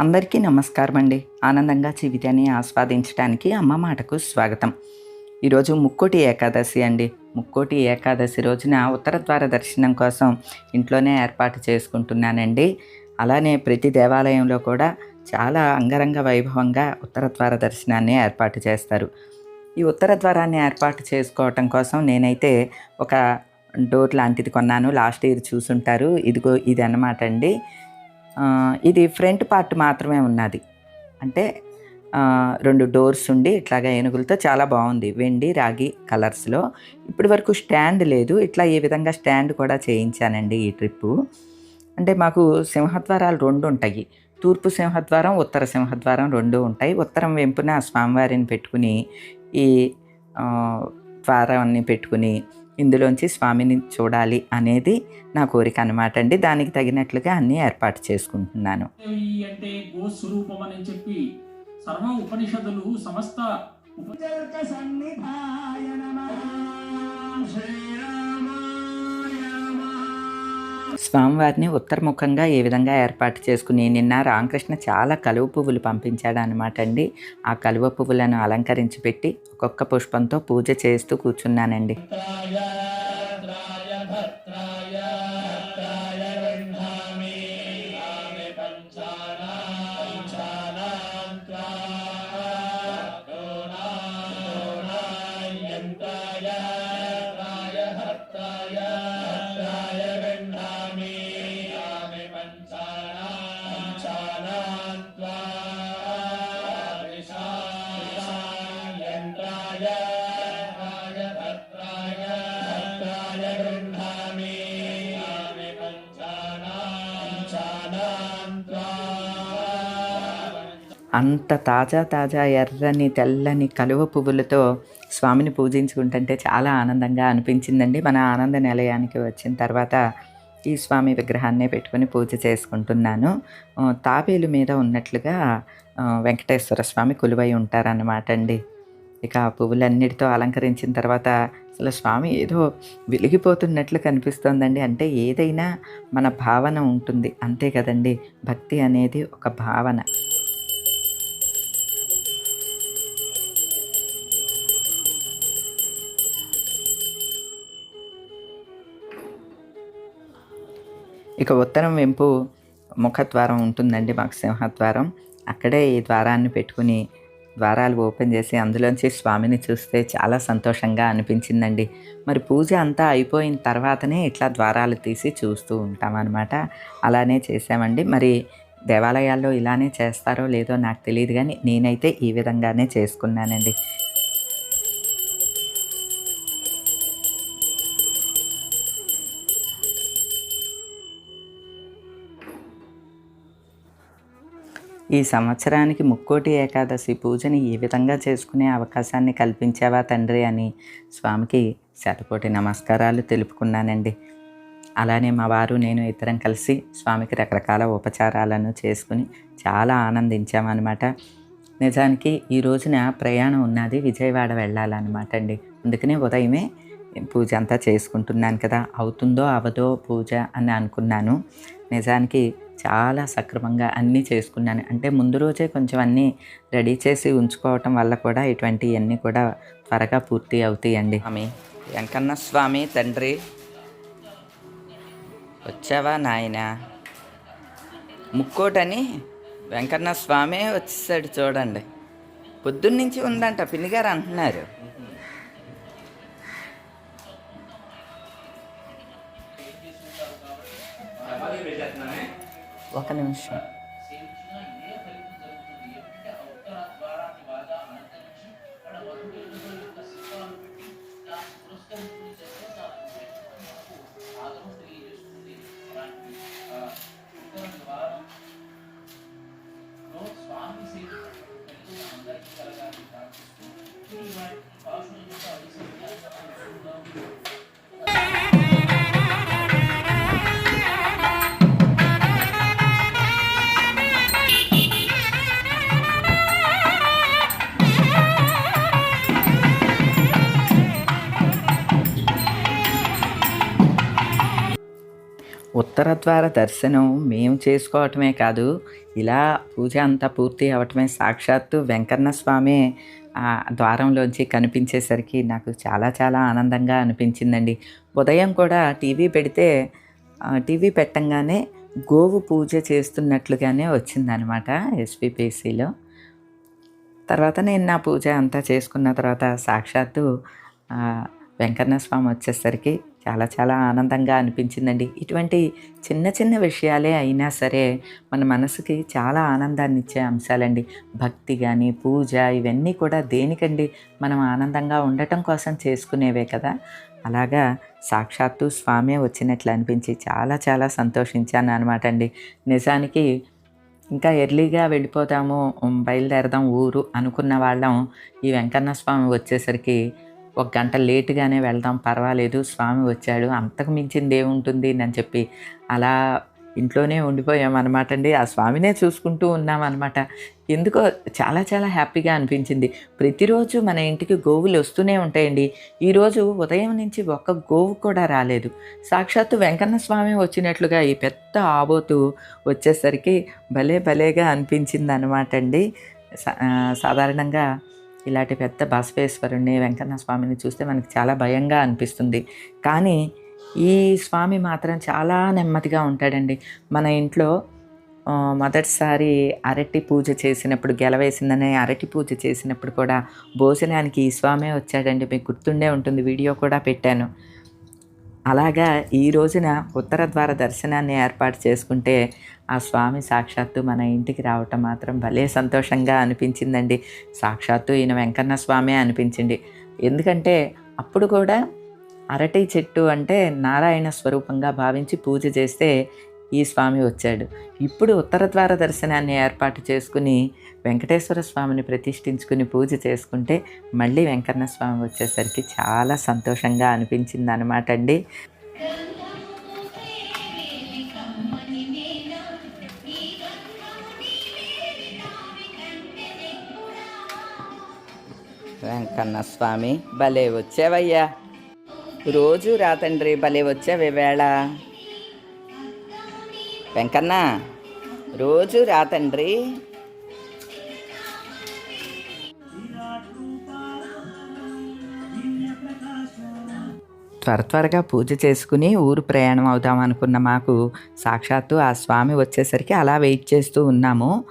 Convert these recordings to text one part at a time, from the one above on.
అందరికీ నమస్కారం అండి ఆనందంగా జీవితాన్ని ఆస్వాదించడానికి అమ్మ మాటకు స్వాగతం. ఈరోజు ముక్కోటి ఏకాదశి అండి. ముక్కోటి ఏకాదశి రోజున ఉత్తర ద్వార దర్శనం కోసం ఇంట్లోనే ఏర్పాటు చేసుకుంటున్నానండి. అలానే ప్రతి దేవాలయంలో కూడా చాలా అంగరంగ వైభవంగా ఉత్తర ద్వార దర్శనాన్ని ఏర్పాటు చేస్తారు. ఈ ఉత్తర ద్వారాన్ని ఏర్పాటు చేసుకోవటం కోసం నేనైతే ఒక డోర్ లాంటిది కొన్నాను. లాస్ట్ ఇయర్ చూసుంటారు. ఇదిగో ఇది అన్నమాట అండి. ఇది ఫ్రంట్ పార్ట్ మాత్రమే ఉన్నది. అంటే రెండు డోర్స్ ఉండి ఇట్లాగా ఏనుగులతో చాలా బాగుంది. వెండి రాగి కలర్స్లో ఇప్పటి వరకు స్టాండ్ లేదు. ఇట్లా ఈ విధంగా స్టాండ్ కూడా చేయించానండి ఈ ట్రిప్పు. అంటే మాకు సింహద్వారాలు రెండు ఉంటాయి. తూర్పు సింహద్వారం ఉత్తర సింహద్వారం రెండు ఉంటాయి. ఉత్తరం వెంపున స్వామివారిని పెట్టుకుని ఈ ద్వారాన్ని పెట్టుకుని ఇందులోంచి స్వామిని చూడాలి అనేది నా కోరిక అనమాట అండి. దానికి తగినట్లుగా అన్నీ ఏర్పాటు చేసుకుంటున్నాను. అంటే గోస్వరూపం అని చెప్పి సర్వ ఉపనిషత్తులు సమస్త ఉప స్వామివారిని ఉత్తరముఖంగా ఏ విధంగా ఏర్పాటు చేసుకుని నిన్న రామకృష్ణ చాలా కలువ పువ్వులు పంపించాడు అనమాట అండి. ఆ కలువ పువ్వులను అలంకరించి పెట్టి ఒక్కొక్క పుష్పంతో పూజ చేస్తూ కూర్చున్నానండి. అంత తాజా తాజా ఎర్రని తెల్లని కలువ పువ్వులతో స్వామిని పూజించుకుంటుంటే చాలా ఆనందంగా అనిపించిందండి. మన ఆనంద నిలయానికి వచ్చిన తర్వాత ఈ స్వామి విగ్రహాన్నే పెట్టుకొని పూజ చేసుకుంటున్నాను. తాబేలు మీద ఉన్నట్లుగా వెంకటేశ్వర స్వామి కొలువై ఉంటారన్నమాట అండి. ఇక ఆ పువ్వులన్నిటితో అలంకరించిన తర్వాత అసలు స్వామి ఏదో వెలిగిపోతున్నట్లు కనిపిస్తోందండి. అంటే ఏదైనా మన భావన ఉంటుంది. అంతే కదండి. భక్తి అనేది ఒక భావన. ఇక ఉత్తరం వెంపు ముఖద్వారం ఉంటుందండి మాకు సింహద్వారం అక్కడే ఈ ద్వారాన్ని పెట్టుకుని ద్వారాలు ఓపెన్ చేసి అందులోంచి స్వామిని చూస్తే చాలా సంతోషంగా అనిపించిందండి. మరి పూజ అంతా అయిపోయిన తర్వాతనే ఇట్లా ద్వారాలు తీసి చూస్తూ ఉంటామన్నమాట. అలానే చేసామండి మరి దేవాలయాల్లో ఇలానే చేస్తారో లేదో నాకు తెలియదు కానీ నేనైతే ఈ విధంగానే చేసుకున్నానండి. ఈ సంవత్సరానికి ముక్కోటి ఏకాదశి పూజని ఈ విధంగా చేసుకునే అవకాశాన్ని కల్పించావా తండ్రి అని స్వామికి శతకోటి నమస్కారాలు తెలుపుకున్నానండి. అలానే మా వారు నేను ఇద్దరం కలిసి స్వామికి రకరకాల ఉపచారాలను చేసుకుని చాలా ఆనందించామన్నమాట. నిజానికి ఈ రోజున ప్రయాణం ఉన్నది విజయవాడ వెళ్ళాలన్నమాట అండి. అందుకనే ఉదయమే పూజ అంతా చేసుకుంటున్నాను కదా అవుతుందో అవదో పూజ అని అనుకున్నాను. నిజానికి చాలా సక్రమంగా అన్నీ చేసుకున్నాను. అంటే ముందు రోజే కొంచెం అన్నీ రెడీ చేసి ఉంచుకోవటం వల్ల కూడా ఇటువంటివన్నీ కూడా త్వరగా పూర్తి అవుతాయండి. స్వామి వెంకన్న స్వామి తండ్రి. వచ్చావా నాయన? ముక్కోటని వెంకన్న స్వామి వచ్చేసాడు చూడండి. పొద్దున్నుంచి ఉందంట పిన్నిగారు అంటున్నారు. ఒక నిమిషం ఉత్తర ద్వార దర్శనం మేము చేసుకోవటమే కాదు ఇలా పూజ అంతా పూర్తి అవటమే సాక్షాత్తు వెంకన్న స్వామి ఆ ద్వారంలోంచి కనిపించేసరికి నాకు చాలా చాలా ఆనందంగా అనిపించిందండి. ఉదయం కూడా టీవీ పెడితే టీవీ పెట్టంగానే గోవు పూజ చేస్తున్నట్లుగానే వచ్చిందనమాట ఎస్పీపీసీలో తర్వాత నేను నా పూజ అంతా చేసుకున్న తర్వాత సాక్షాత్తు వెంకన్న స్వామి వచ్చేసరికి చాలా చాలా ఆనందంగా అనిపించిందండి. ఇటువంటి చిన్న చిన్న విషయాలే అయినా సరే మన మనసుకి చాలా ఆనందాన్ని ఇచ్చే అంశాలండి. భక్తి కానీ పూజ ఇవన్నీ కూడా దేనికండి మనం ఆనందంగా ఉండటం కోసం చేసుకునేవే కదా. అలాగా సాక్షాత్తు స్వామి వచ్చినట్లు అనిపించి చాలా చాలా సంతోషించాను అనమాట అండి. నిజానికి ఇంకా ఎర్లీగా వెళ్ళిపోతాము బయలుదేరదాం ఊరు అనుకున్న వాళ్ళం ఈ వెంకన్న స్వామి వచ్చేసరికి ఒక గంట లేటుగానే వెళ్దాం పర్వాలేదు స్వామి వచ్చాడు అంతకు మించింది ఏముంటుంది అని చెప్పి అలా ఇంట్లోనే ఉండిపోయామన్నమాట అండి. ఆ స్వామినే చూసుకుంటూ ఉన్నామన్నమాట. ఎందుకో చాలా చాలా హ్యాపీగా అనిపించింది. ప్రతిరోజు మన ఇంటికి గోవులు వస్తూనే ఉంటాయండి. ఈరోజు ఉదయం నుంచి ఒక్క గోవు కూడా రాలేదు. సాక్షాత్తు వెంకన్న స్వామి వచ్చినట్లుగా ఈ పెద్ద ఆబోతు వచ్చేసరికి భలే భలేగా అనిపించింది అనమాట అండి. సా- సాధారణంగా ఇలాంటి పెద్ద బసవేశ్వరుణ్ణి వెంకన్న స్వామిని చూస్తే మనకి చాలా భయంగా అనిపిస్తుంది. కానీ ఈ స్వామి మాత్రం చాలా నెమ్మదిగా ఉంటాడండి. మన ఇంట్లో మొదటిసారి అరటి పూజ చేసినప్పుడు గెలవేసిందనే అరటి పూజ చేసినప్పుడు కూడా భోజనానికి ఈ స్వామే వచ్చాడండి. మీకు గుర్తుండే ఉంటుంది వీడియో కూడా పెట్టాను. అలాగా ఈ రోజున ఉత్తర ద్వార దర్శనాన్ని ఏర్పాటు చేసుకుంటే ఆ స్వామి సాక్షాత్తు మన ఇంటికి రావటం మాత్రం భలే సంతోషంగా అనిపించిందండి. సాక్షాత్తు ఈయన వెంకన్న స్వామి అనిపించింది. ఎందుకంటే అప్పుడు కూడా అరటి చెట్టు అంటే నారాయణ స్వరూపంగా భావించి పూజ చేస్తే ఈ స్వామి వచ్చాడు. ఇప్పుడు ఉత్తర ద్వార దర్శనాన్ని ఏర్పాటు చేసుకుని వెంకటేశ్వర స్వామిని ప్రతిష్ఠించుకుని పూజ చేసుకుంటే మళ్ళీ వెంకన్న స్వామి వచ్చేసరికి చాలా సంతోషంగా అనిపించింది అనమాట అండి. వెంకన్న స్వామి భలే వచ్చావయ్యా. రోజు రాతండ్రి భలే వచ్చావే వేళ. వెంకన్న రోజు రాతండ్రి. త్వర త్వరగా పూజ చేసుకుని ఊరు ప్రయాణం అవుదాం అనుకున్న మాకు సాక్షాత్తు ఆ స్వామి వచ్చేసరికి అలా వెయిట్ చేస్తూ ఉన్నాము.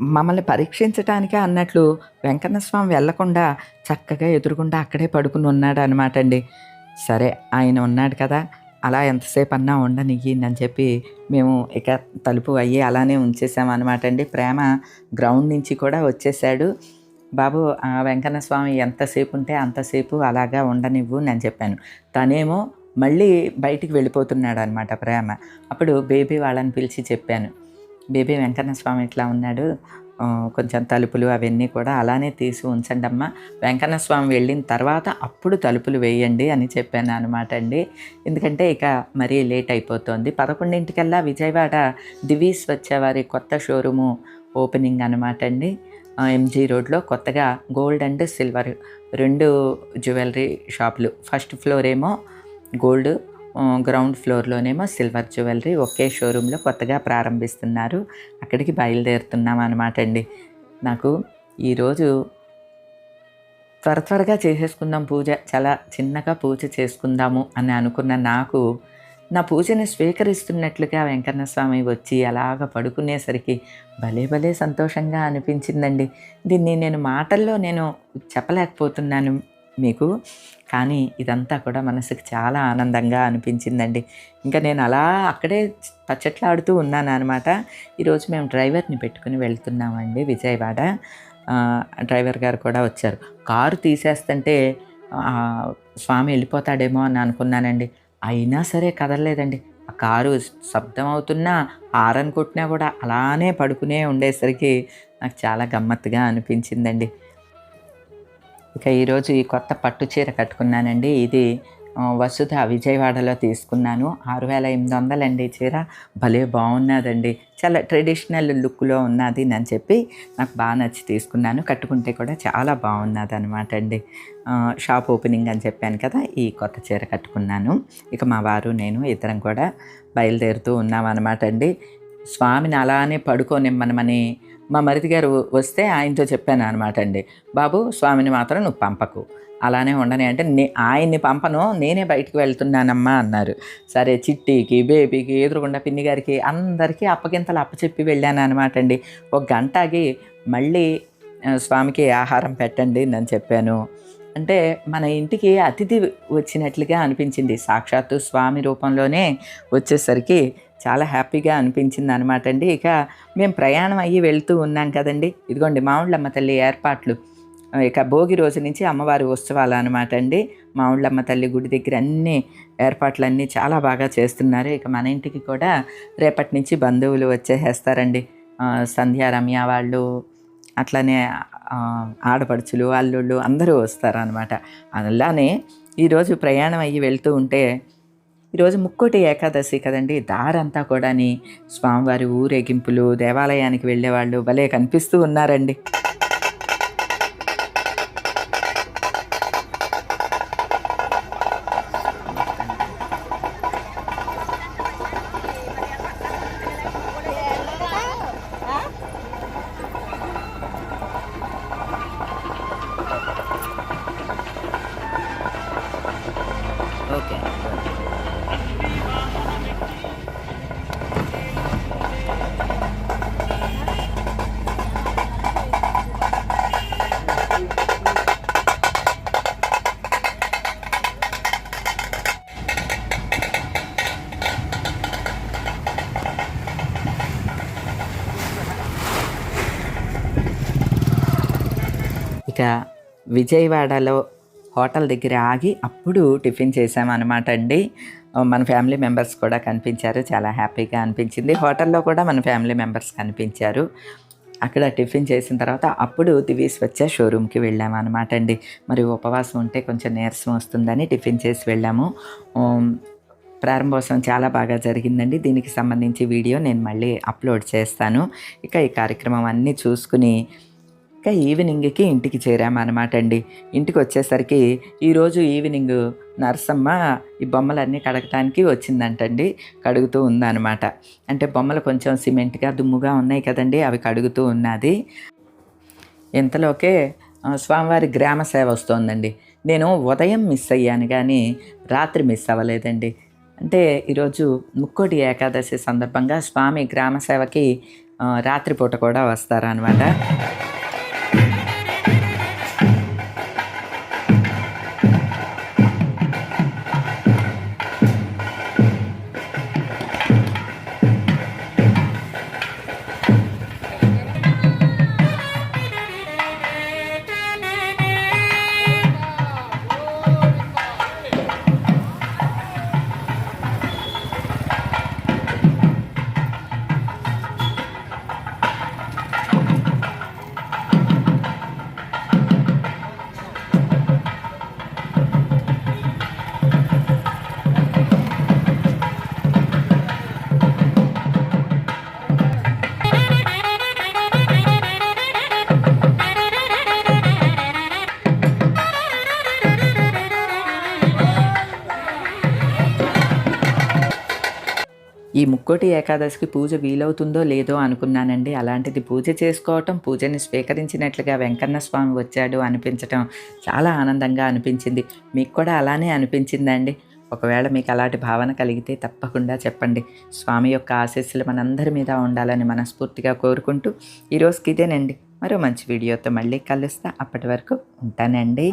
మమ్మల్ని పరీక్షించటానికే అన్నట్లు వెంకన్న స్వామి వెళ్ళకుండా చక్కగా ఎదురుగుండా అక్కడే పడుకుని ఉన్నాడు అనమాట అండి. సరే ఆయన ఉన్నాడు కదా అలా ఎంతసేపు అన్నా ఉండనియ్యిందని చెప్పి మేము ఇక తలుపు అయ్యి అలానే ఉంచేసామన్నమాట అండి. ప్రేమ గ్రౌండ్ నుంచి కూడా వచ్చేసాడు బాబు ఆ వెంకన్న స్వామి ఎంతసేపు ఉంటే అంతసేపు అలాగా ఉండనివ్వు నేను చెప్పాను. తనేమో మళ్ళీ బయటికి వెళ్ళిపోతున్నాడు అనమాట ప్రేమ. అప్పుడు బేబీ వాళ్ళని పిలిచి చెప్పాను. బేబీ వెంకన్న స్వామి ఇట్లా ఉన్నాడు. కొంచెం తలుపులు అవన్నీ కూడా అలానే తీసి ఉంచండి అమ్మ. వెంకన్న స్వామి వెళ్ళిన తర్వాత అప్పుడు తలుపులు వేయండి అని చెప్పాను అనమాట అండి. ఎందుకంటే ఇక మరీ లేట్ అయిపోతుంది. పదకొండింటికల్లా విజయవాడ దివీస్ వచ్చేవారి కొత్త షోరూము ఓపెనింగ్ అనమాట అండి. ఎంజీ రోడ్లో కొత్తగా గోల్డ్ అండ్ సిల్వర్ రెండు జ్యువెలరీ షాపులు. ఫస్ట్ ఫ్లోర్ ఏమో గోల్డ్ గ్రౌండ్ ఫ్లోర్లోనేమో సిల్వర్ జ్యువెలరీ ఒకే షోరూంలో కొత్తగా ప్రారంభిస్తున్నారు. అక్కడికి బయలుదేరుతున్నాం అనమాట అండి. నాకు ఈరోజు త్వర త్వరగా చేసేసుకుందాం పూజ చాలా చిన్నగా పూజ చేసుకుందాము అని అనుకున్న నాకు నా పూజని స్వీకరిస్తున్నట్లుగా వెంకన్న స్వామి వచ్చి అలాగ పడుకునేసరికి భలే భలే సంతోషంగా అనిపించిందండి. దీన్ని నేను మాటల్లో నేను చెప్పలేకపోతున్నాను. మీకు కానీ ఇదంతా కూడా మనసుకు చాలా ఆనందంగా అనిపించిందండి. ఇంకా నేను అలా అక్కడే పచ్చట్లాడుతూ ఉన్నాను అనమాట ఈరోజు మేము డ్రైవర్ని పెట్టుకుని వెళ్తున్నామండి విజయవాడ. డ్రైవర్ గారు కూడా వచ్చారు. కారు తీసేస్తుంటే స్వామి వెళ్ళిపోతాడేమో అని అనుకున్నానండి. అయినా సరే కదలలేదండి. ఆ కారు శబ్దం అవుతున్నా హారన్ కొట్టినా కూడా అలానే పడుకునే ఉండేసరికి నాకు చాలా గమ్మత్తుగా అనిపించిందండి. ఇక ఈరోజు ఈ కొత్త పట్టు చీర కట్టుకున్నానండి. ఇది వసుధ విజయవాడలో తీసుకున్నాను. ఆరు వేల ఎనిమిది వందలండి చీర. భలే బాగున్నదండి. చాలా ట్రెడిషనల్ లుక్లో ఉన్నది అని చెప్పి నాకు బాగా నచ్చి తీసుకున్నాను. కట్టుకుంటే కూడా చాలా బాగున్నది అనమాట అండి షాప్ ఓపెనింగ్ అని చెప్పాను కదా ఈ కొత్త చీర కట్టుకున్నాను. ఇక మా వారు నేను ఇద్దరం కూడా బయలుదేరుతూ ఉన్నాం అనమాట అండి. స్వామిని అలానే పడుకోనిమ్మనమని మా మరిది గారు వస్తే ఆయనతో చెప్పాను అనమాట అండి. బాబు స్వామిని మాత్రం నువ్వు పంపకు. అలానే ఉండని అంటే నే ఆయన్ని పంపను నేనే బయటికి వెళ్తున్నానమ్మా అన్నారు. సరే చిట్టికి బేబీకి ఎదురుగుండా పిన్ని గారికి అందరికీ అప్పగింతలు అప్పచెప్పి వెళ్ళాను అనమాట అండి. ఒక గంట ఆగి మళ్ళీ స్వామికి ఆహారం పెట్టండి నేను చెప్పాను. అంటే మన ఇంటికి అతిథి వచ్చినట్లుగా అనిపించింది. సాక్షాత్తు స్వామి రూపంలోనే వచ్చేసరికి చాలా హ్యాపీగా అనిపించింది అనమాట అండి. ఇక మేము ప్రయాణం అయ్యి వెళ్తూ ఉన్నాం కదండి. ఇదిగోండి మామిళ్ళమ్మ తల్లి ఏర్పాట్లు. ఇక భోగి రోజు నుంచి అమ్మవారి ఉత్సవాలు అనమాట అండి. మామిళ్ళమ్మ తల్లి గుడి దగ్గర అన్ని ఏర్పాట్లన్నీ చాలా బాగా చేస్తున్నారు. ఇక మన ఇంటికి కూడా రేపటి నుంచి బంధువులు వచ్చేసేస్తారండి. సంధ్యా రమ్య వాళ్ళు అట్లనే ఆడపడుచులు అల్లుళ్ళు అందరూ వస్తారనమాట అలానే ఈరోజు ప్రయాణం అయ్యి వెళ్తూ ఉంటే ఈరోజు ముక్కోటి ఏకాదశి కదండి. దారంతా కూడాని స్వామివారి ఊరేగింపులు దేవాలయానికి వెళ్ళేవాళ్ళు భలే కనిపిస్తూ ఉన్నారండి. ఇక విజయవాడలో హోటల్ దగ్గర ఆగి అప్పుడు టిఫిన్ చేసామన్నమాట అండి. మన ఫ్యామిలీ మెంబర్స్ కూడా కనిపించారు. చాలా హ్యాపీగా అనిపించింది. హోటల్లో కూడా మన ఫ్యామిలీ మెంబర్స్ కనిపించారు. అక్కడ టిఫిన్ చేసిన తర్వాత అప్పుడు దివీస్ వచ్చే షోరూమ్కి వెళ్ళాము అనమాట అండి. మరి ఉపవాసం ఉంటే కొంచెం నీరసం వస్తుందని టిఫిన్ చేసి వెళ్ళాము. ప్రారంభోత్సవం చాలా బాగా జరిగిందండి. దీనికి సంబంధించి వీడియో నేను మళ్ళీ అప్లోడ్ చేస్తాను. ఇక ఈ కార్యక్రమం అన్నీ చూసుకుని ఇంకా ఈవినింగ్కి ఇంటికి చేరామన్నమాట అండి ఇంటికి వచ్చేసరికి ఈరోజు ఈవినింగ్ నరసమ్మ ఈ బొమ్మలన్నీ కడగటానికి వచ్చిందంటండి. కడుగుతూ ఉందన్నమాట. అంటే బొమ్మలు కొంచెం సిమెంట్గా దుమ్ముగా ఉన్నాయి కదండి అవి కడుగుతూ ఉన్నది. ఇంతలోకే స్వామివారి గ్రామ సేవ వస్తోందండి. నేను ఉదయం మిస్ అయ్యాను కానీ రాత్రి మిస్ అవ్వలేదండి. అంటే ఈరోజు ముక్కోటి ఏకాదశి సందర్భంగా స్వామి గ్రామ సేవకి రాత్రిపూట కూడా వస్తారనమాట ఈ ముక్కోటి ఏకాదశికి పూజ వీలవుతుందో లేదో అనుకున్నానండి. అలాంటిది పూజ చేసుకోవటం పూజని స్వీకరించినట్లుగా వెంకన్న స్వామి వచ్చాడు అనిపించటం చాలా ఆనందంగా అనిపించింది. మీకు కూడా అలానే అనిపించిందండి. ఒకవేళ మీకు అలాంటి భావన కలిగితే తప్పకుండా చెప్పండి. స్వామి యొక్క ఆశీస్సులు మనందరి మీద ఉండాలని మనస్ఫూర్తిగా కోరుకుంటూ ఈరోజుకి ఇదేనండి. మరో మంచి వీడియోతో మళ్ళీ కలుస్తా. అప్పటి వరకు ఉంటానండి.